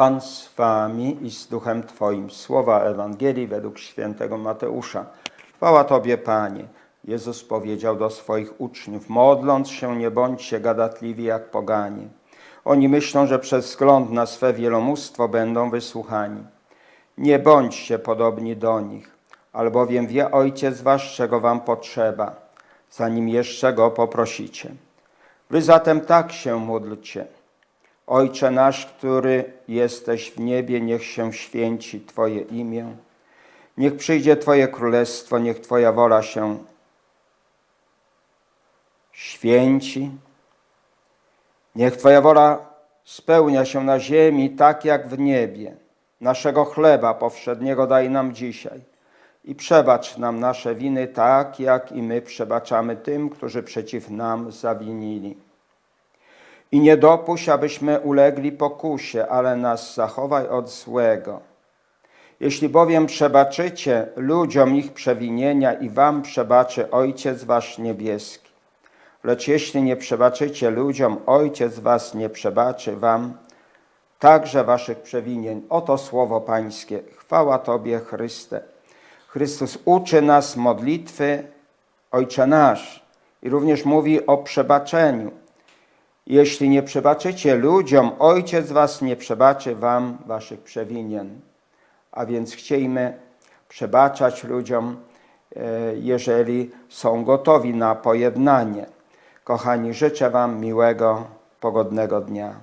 Pan z wami i z duchem Twoim. Słowa Ewangelii według świętego Mateusza. Chwała Tobie, Panie. Jezus powiedział do swoich uczniów, modląc się, nie bądźcie gadatliwi jak poganie. Oni myślą, że przez wzgląd na swe wielomóstwo będą wysłuchani. Nie bądźcie podobni do nich, albowiem wie Ojciec Wasz, czego Wam potrzeba, zanim jeszcze Go poprosicie. Wy zatem tak się módlcie. Ojcze nasz, który jesteś w niebie, niech się święci Twoje imię. Niech przyjdzie Twoje królestwo, niech Twoja wola się święci. Niech Twoja wola spełnia się na ziemi tak jak w niebie. Naszego chleba powszedniego daj nam dzisiaj i przebacz nam nasze winy tak, jak i my przebaczamy tym, którzy przeciw nam zawinili. I nie dopuść, abyśmy ulegli pokusie, ale nas zachowaj od złego. Jeśli bowiem przebaczycie ludziom ich przewinienia i wam przebaczy Ojciec Wasz niebieski. Lecz jeśli nie przebaczycie ludziom, Ojciec Was nie przebaczy wam także waszych przewinień. Oto słowo Pańskie. Chwała Tobie, Chryste. Chrystus uczy nas modlitwy Ojcze nasz i również mówi o przebaczeniu. Jeśli nie przebaczycie ludziom, Ojciec was nie przebaczy wam waszych przewinień. A więc chciejmy przebaczać ludziom, e, jeżeli są gotowi na pojednanie. Kochani, życzę wam miłego, pogodnego dnia.